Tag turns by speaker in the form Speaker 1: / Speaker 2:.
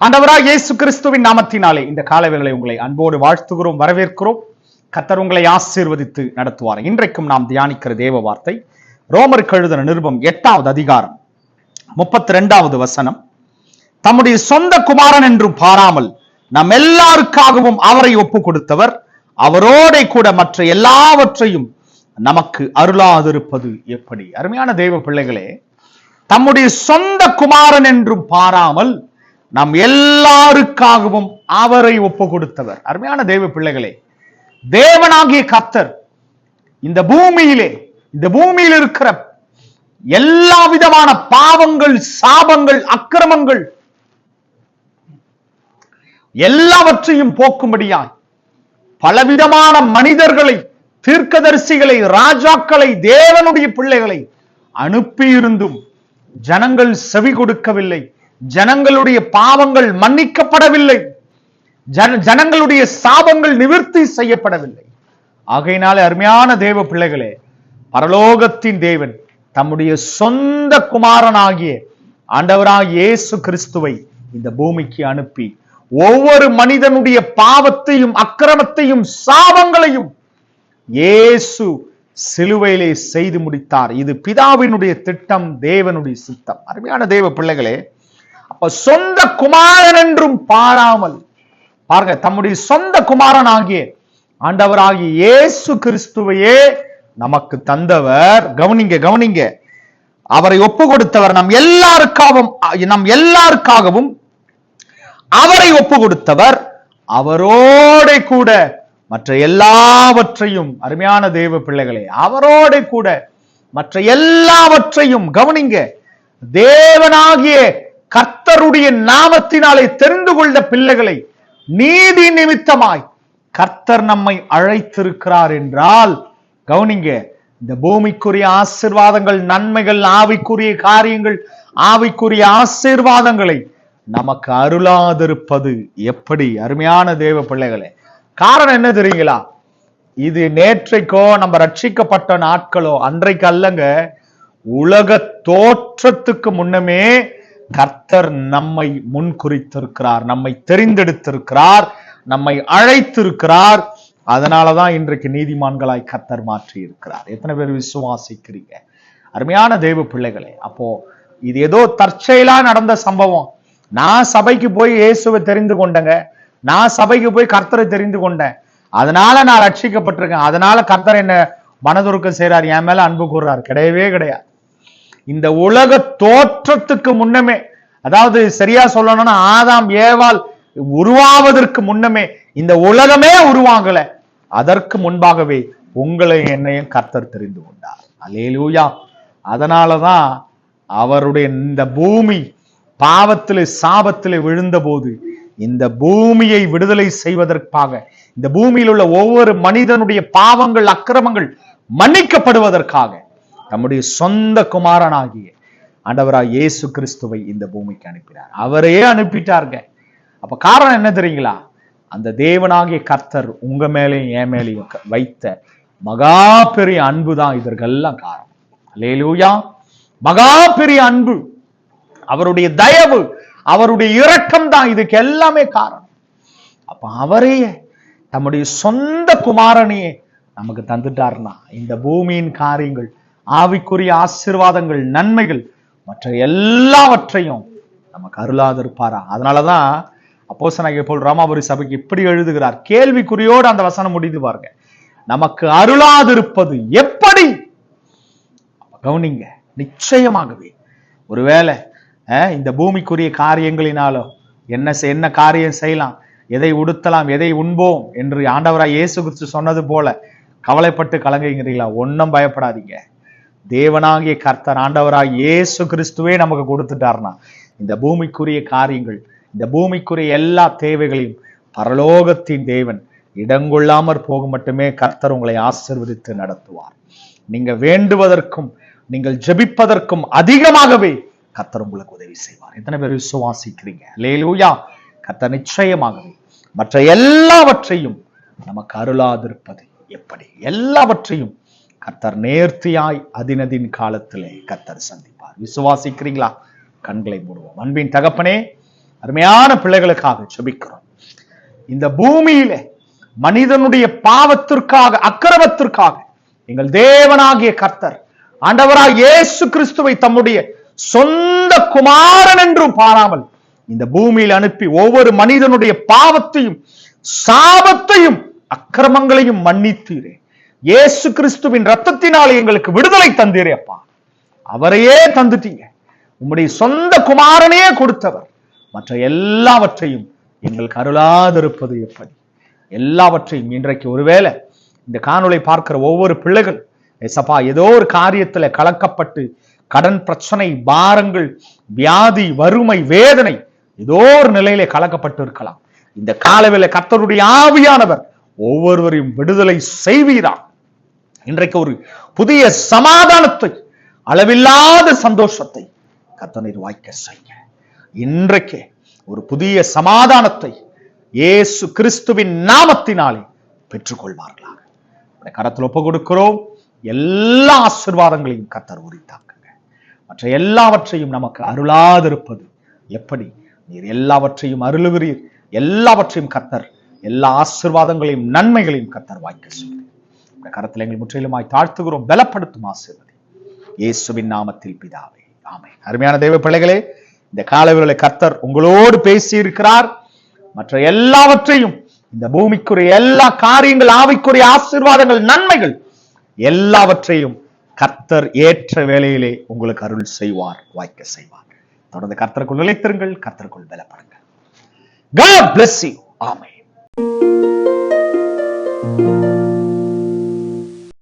Speaker 1: ஆண்டவராக இயேசு கிறிஸ்துவின் நாமத்தினாலே இந்த காலவேளை உங்களை அன்போடு வாழ்த்துகிறோம் வரவேற்கிறோம். கத்தர் உங்களை ஆசீர்வதித்து நடத்துவார். இன்றைக்கும் நாம் தியானிக்கிற தேவ வார்த்தை ரோமர் கழுதன நிருபம் எட்டாவது அதிகாரம் முப்பத்தி ரெண்டாவது வசனம். தம்முடைய சொந்த குமாரன் என்றும் பாராமல் நம் எல்லாருக்காகவும் அவரை ஒப்பு கொடுத்தவர் அவரோட கூட மற்ற எல்லாவற்றையும் நமக்கு அருளாதிருப்பது எப்படி? அருமையான தேவ பிள்ளைகளே தம்முடைய சொந்த குமாரன் என்றும் பாராமல் நம் எல்லாருக்காகவும் அவரை ஒப்பு கொடுத்தவர் அருமையான தேவ பிள்ளைகளே தேவனாகிய கத்தர் இந்த பூமியிலே இந்த பூமியில் இருக்கிற எல்லா விதமான பாவங்கள் சாபங்கள் அக்கிரமங்கள் எல்லாவற்றையும் போக்கும்படியாய் பலவிதமான மனிதர்களை தீர்க்கதரிசிகளை ராஜாக்களை தேவனுடைய பிள்ளைகளை அனுப்பியிருந்தும் ஜனங்கள் செவி கொடுக்கவில்லை ஜனங்களுடைய பாவங்கள் மன்னிக்கப்படவில்லை. ஜனங்களுடைய சாபங்கள் நிவர்த்தி செய்யப்படவில்லை. ஆகையினாலே அருமையான தேவ பிள்ளைகளே பரலோகத்தின் தேவன் தம்முடைய சொந்த குமாரனாகிய ஆண்டவராக இயேசு கிறிஸ்துவை இந்த பூமிக்கு அனுப்பி ஒவ்வொரு மனிதனுடைய பாவத்தையும் அக்கிரமத்தையும் சாபங்களையும் இயேசு சிலுவையிலே செய்து முடித்தார். இது பிதாவினுடைய திட்டம் தேவனுடைய சித்தம். அருமையான தேவ பிள்ளைகளே அப்ப சொந்த குமாரன் என்றும் பாராமல் பாருங்க தம்முடைய சொந்த குமாரன் ஆகிய ஆண்டவராகிய இயேசு கிறிஸ்துவையே நமக்கு தந்தவர். கவனிங்க கவனிங்க. அவரை ஒப்பு கொடுத்தவர் நம் எல்லாருக்காகவும் நம் எல்லாருக்காகவும் அவரை ஒப்பு கொடுத்தவர் அவரோட கூட மற்ற எல்லாவற்றையும் அருமையான தேவ பிள்ளைகளே அவரோட கூட மற்ற எல்லாவற்றையும் கவனிங்க தேவனாகிய கர்த்தருடைய நாமத்தினாலே தெரிந்து கொண்ட பிள்ளைகளை நீதி நிமித்தமாய் கர்த்தர் நம்மை அழைத்திருக்கிறார் என்றால் கவனிங்க இந்த பூமிக்குரிய ஆசிர்வாதங்கள் நன்மைகள் ஆவிக்குரிய காரியங்கள் ஆவிக்குரிய ஆசீர்வாதங்களை நமக்கு அருளாதிருப்பது எப்படி? அருமையான தேவ பிள்ளைகளே காரணம் என்ன தெரியுங்களா? இது நேற்றைக்கோ நம்ம ரட்சிக்கப்பட்ட நாட்களோ அன்றைக்கு அல்லங்க உலக தோற்றத்துக்கு முன்னமே கர்த்தர் நம்மை முன்குறித்திருக்கிறார் நம்மை தெரிந்தெடுத்திருக்கிறார் நம்மை அழைத்திருக்கிறார். அதனாலதான் இன்றைக்கு நீதிமான்களாய் கர்த்தர் மாற்றி இருக்கிறார் எத்தனை பேர் விசுவாசிக்கிறீங்க? அருமையான தெய்வ பிள்ளைகளே அப்போ இது ஏதோ தற்செயலா நடந்த சம்பவம். நான் சபைக்கு போய் இயேசுவை தெரிந்து கொண்டேங்க. நான் சபைக்கு போய் கர்த்தரை தெரிந்து கொண்டேன். அதனால நான் ரட்சிக்கப்பட்டிருக்கேன். அதனால கர்த்தர் என்ன மனதுருக்கம் செய்றார். என் மேல அன்பு கூறுறார். கிடையவே கிடையாது. இந்த உலக தோற்றத்துக்கு முன்னமே அதாவது சரியா சொல்லணும்னா ஆதாம் ஏவால் உருவாவதற்கு முன்னமே இந்த உலகமே உருவாங்கல அதற்கு முன்பாகவே உங்களை என்னையும் கர்த்தர் தெரிந்து கொண்டார். அலேலூயா அதனாலதான் அவருடைய இந்த பூமி பாவத்திலே சாபத்திலே விழுந்தபோது இந்த பூமியை விடுதலை செய்வதற்காக இந்த பூமியில் உள்ள ஒவ்வொரு மனிதனுடைய பாவங்கள் அக்கிரமங்கள் மன்னிக்கப்படுவதற்காக நம்முடைய சொந்த குமாரனாகிய ஆண்டவராக இயேசு கிறிஸ்துவை இந்த பூமிக்கு அனுப்பினார். அவரையே அனுப்பிட்டாருங்க. அப்ப காரணம் என்ன தெரியுங்களா? அந்த தேவனாகிய கர்த்தர் உங்க மேலேயும் என் மேலேயும் வைத்த மகா பெரிய அன்பு தான் இதற்கெல்லாம் காரணம். லேலூயா மகா பெரிய அன்பு. அவருடைய தயவு அவருடைய இரக்கம் தான் இதுக்கு எல்லாமே காரணம். அப்ப அவரையே தம்முடைய சொந்த குமாரனையே நமக்கு தந்துட்டார்னா இந்த பூமியின் காரியங்கள் ஆவிக்குரிய ஆசீர்வாதங்கள் நன்மைகள் மற்ற எல்லாவற்றையும் நமக்கு அருளாதிருப்பாரா அதனாலதான் அப்போஸ்தலனாகிய போல் ராமாபுரி சபைக்கு இப்படி எழுதுகிறார். கேள்விக்குறியோடு அந்த வசனம் முடிந்து பாருங்க. நமக்கு அருளாதிருப்பது எப்படி? கவனிங்க நிச்சயமாகவே. ஒருவேளை இந்த பூமிக்குரிய காரியங்களினாலோ என்ன செய்- என்ன காரியம் செய்யலாம் எதை உடுத்தலாம் எதை உண்போம் என்று ஆண்டவராய் இயேசு கிறிஸ்து சொன்னது போல கவலைப்பட்டு கலங்குகிறீங்களா ஒன்றும் பயப்படாதீங்க. தேவனாகிய கர்த்தர் ஆண்டவராக இயேசு கிறிஸ்துவே நமக்கு கொடுத்துட்டார்னா இந்த பூமிக்குரிய காரியங்கள் இந்த பூமிக்குரிய எல்லா தேவைகளையும் பரலோகத்தின் தேவன் இடங்கொள்ளாமற் போக மட்டுமே கர்த்தர் உங்களை ஆசிர்வதித்து நடத்துவார். நீங்க வேண்டுவதற்கும் நீங்கள் ஜெபிப்பதற்கும் அதிகமாகவே கர்த்தர் உங்களுக்கு உதவி செய்வார். எத்தனை பேர் விசுவாசிக்கிறீங்க? லேலூயா கர்த்தர் நிச்சயமாகவே மற்ற எல்லாவற்றையும் நமக்கு அருளாதிருப்பது எப்படி? எல்லாவற்றையும் கர்த்தர் நேர்த்தியாய் அதினதின் காலத்திலே கர்த்தர் சந்திப்பார். விசுவாசிக்கிறீங்களா? கண்களை மூடுவோம். அன்பின் தகப்பனே அருமையான பிள்ளைகளுக்காக செபிக்கிறோம் இந்த பூமியில மனிதனுடைய பாவத்திற்காக அக்கிரமத்திற்காக எங்கள் தேவனாகிய கர்த்தர் ஆண்டவராய் இயேசு கிறிஸ்துவை தம்முடைய சொந்த குமாரன் என்றும் பாராமல் இந்த பூமியில் அனுப்பி ஒவ்வொரு மனிதனுடைய பாவத்தையும் சாபத்தையும் அக்கிரமங்களையும் மன்னித்தீரே. இயேசு கிறிஸ்துவின் ரத்தத்தினாலே எங்களுக்கு விடுதலை தந்தீரே அப்பா. அவரையே தந்துட்டீங்க. உம்முடைய சொந்த குமாரனையே கொடுத்தவர். மற்ற எல்லாவற்றையும் எங்களுக்கு அருளாதிருப்பது எப்படி? எல்லாவற்றையும் இன்றைக்கு ஒருவேளை இந்த காணொளை பார்க்கிற ஒவ்வொரு பிள்ளைகள் எசப்பா ஏதோ ஒரு காரியத்துல கலக்கப்பட்டு கடன் பிரச்சனை பாரங்கள் வியாதி வறுமை வேதனை ஏதோ ஒரு நிலையிலே கலக்கப்பட்டு இருக்கலாம். இந்த காலவேளை கர்த்தருடைய ஆவியானவர் ஒவ்வொருவரையும் விடுதலை செய்வீரா? இன்றைக்கு ஒரு புதிய சமாதானத்தை அளவில்லாத சந்தோஷத்தை கத்தனீர் வாய்க்க செய்ய இன்றைக்கே ஒரு புதிய சமாதானத்தை இயேசு கிறிஸ்துவின் நாமத்தினாலே பெற்றுக்கொள்வார்களாக. கரத்தில் ஒப்பு கொடுக்கிறோம். எல்லா ஆசீர்வாதங்களையும் கத்தர் உரித்தாக்குங்க மற்ற எல்லாவற்றையும் நமக்கு அருளாதிருப்பது எப்படி? நீர் எல்லாவற்றையும் அருளுகிறீர். எல்லாவற்றையும் கத்தர் எல்லா ஆசீர்வாதங்களையும் நன்மைகளையும் கத்தர் வாய்க்க செய்கிறீர் கரத்தில் எங்கள் முற்றிலுமாய் தாழ்த்துகிறோம் பலப்படுத்தும் ஆசீர்வதி. இயேசுவின் நாமத்தில் பிதாவே ஆமை அருமையான தெய்வ பிள்ளைகளே இந்த காலவிரலை கர்த்தர் உங்களோடு பேசி இருக்கிறார் மற்ற எல்லாவற்றையும் இந்த பூமிக்குரிய எல்லா காரியங்கள் ஆவிக்குரிய ஆசீர்வாதங்கள் நன்மைகள் எல்லாவற்றையும் கர்த்தர் ஏற்ற வேலையிலே உங்களுக்கு அருள் செய்வார் வாய்க்க செய்வார். தொடர்ந்து கர்த்தருக்குள் நிலைத்திருங்கள் கர்த்தருக்குள் பலப்படுங்கள். God bless you. Amen.